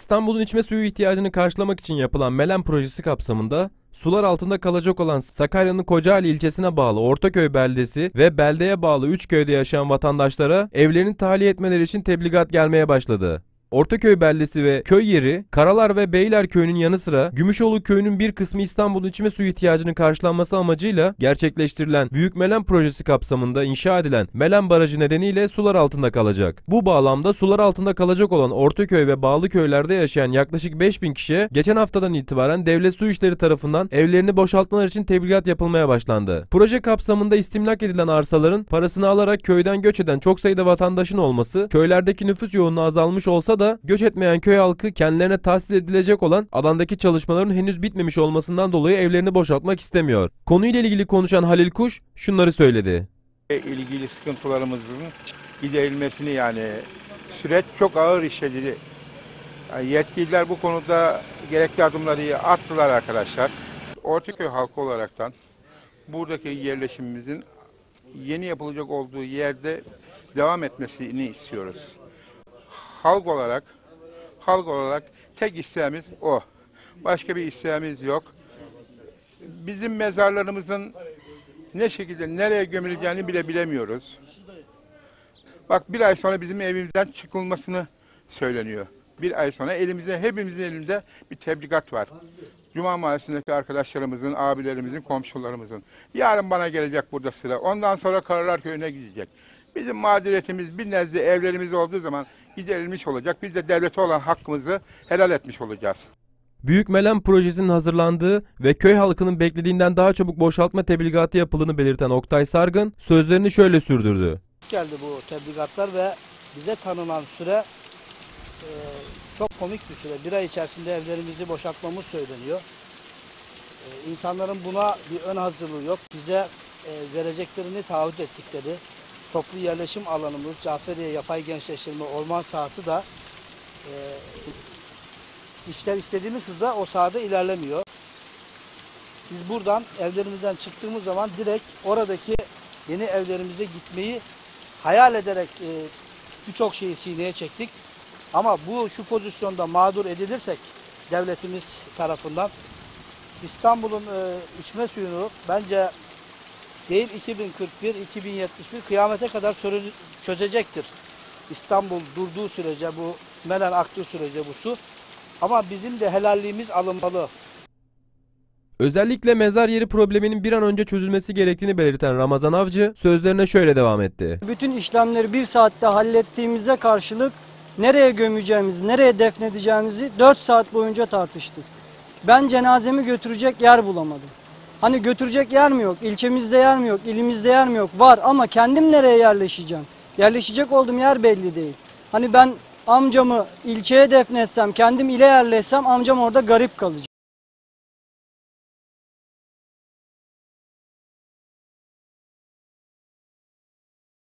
İstanbul'un içme suyu ihtiyacını karşılamak için yapılan Melen projesi kapsamında sular altında kalacak olan Sakarya'nın Kocaeli ilçesine bağlı Ortaköy beldesi ve beldeye bağlı 3 köyde yaşayan vatandaşlara evlerini tahliye etmeleri için tebligat gelmeye başladı. Ortaköy beldesi ve köy yeri, Karalar ve Beyler köyünün yanı sıra Gümüşoğlu köyünün bir kısmı İstanbul'un içme suyu ihtiyacının karşılanması amacıyla gerçekleştirilen Büyük Melen projesi kapsamında inşa edilen Melen Barajı nedeniyle sular altında kalacak. Bu bağlamda sular altında kalacak olan Ortaköy ve bağlı köylerde yaşayan yaklaşık 5000 kişiye geçen haftadan itibaren Devlet Su İşleri tarafından evlerini boşaltmalar için tebligat yapılmaya başlandı. Proje kapsamında istimlak edilen arsaların parasını alarak köyden göç eden çok sayıda vatandaşın olması, köylerdeki nüfus yoğunluğu azalmış olsa da göç etmeyen köy halkı kendilerine tahsis edilecek olan alandaki çalışmaların henüz bitmemiş olmasından dolayı evlerini boşaltmak istemiyor. Konuyla ilgili konuşan Halil Kuş şunları söyledi. ilgili sıkıntılarımızın giderilmesini yani süreç çok ağır işledi. Yani yetkililer bu konuda gerekli adımları attılar arkadaşlar. Ortaköy halkı olaraktan buradaki yerleşimimizin yeni yapılacak olduğu yerde devam etmesini istiyoruz. Halk olarak halk olarak tek isteğimiz o. Başka bir isteğimiz yok. Bizim mezarlarımızın ne şekilde nereye gömüleceğini bile bilemiyoruz. Bak bir ay sonra bizim evimizden çıkılmasını söyleniyor. Bir ay sonra elimizde, hepimizin elinde bir tebligat var. Cuma Mahallesi'ndeki arkadaşlarımızın, abilerimizin, komşularımızın. Yarın bana gelecek burada sıra. Ondan sonra Karalar Köyü'ne gidecek. Bizim mağduriyetimiz bir nezle evlerimiz olduğu zaman giderilmiş olacak. Biz de devlete olan hakkımızı helal etmiş olacağız. Büyük Melen projesinin hazırlandığı ve köy halkının beklediğinden daha çabuk boşaltma tebligatı yapıldığını belirten Oktay Sargın sözlerini şöyle sürdürdü. geldi bu tebligatlar ve bize tanınan süre e, çok komik bir süre. Bir ay içerisinde evlerimizi boşaltmamız söyleniyor. E, insanların buna bir ön hazırlığı yok. Bize e, vereceklerini taahhüt ettikleri toplu yerleşim alanımız, Caferiye Yapay Gençleştirme Orman sahası da e, işler istediğimiz hızla o sahada ilerlemiyor. Biz buradan evlerimizden çıktığımız zaman direkt oradaki yeni evlerimize gitmeyi hayal ederek e, birçok şeyi sineye çektik. Ama bu şu pozisyonda mağdur edilirsek devletimiz tarafından İstanbul'un e, içme suyunu bence değil 2041, 2071 kıyamete kadar çözecektir. İstanbul durduğu sürece bu Melen aktığı sürece bu su. Ama bizim de helalliğimiz alınmalı. Özellikle mezar yeri probleminin bir an önce çözülmesi gerektiğini belirten Ramazan Avcı sözlerine şöyle devam etti. Bütün işlemleri bir saatte hallettiğimize karşılık nereye gömeceğimizi, nereye defnedeceğimizi 4 saat boyunca tartıştık. Ben cenazemi götürecek yer bulamadım. Hani götürecek yer mi yok? İlçemizde yer mi yok? İlimizde yer mi yok? Var ama kendim nereye yerleşeceğim? Yerleşecek olduğum yer belli değil. Hani ben amcamı ilçeye defnetsem, kendim ile yerleşsem amcam orada garip kalacak.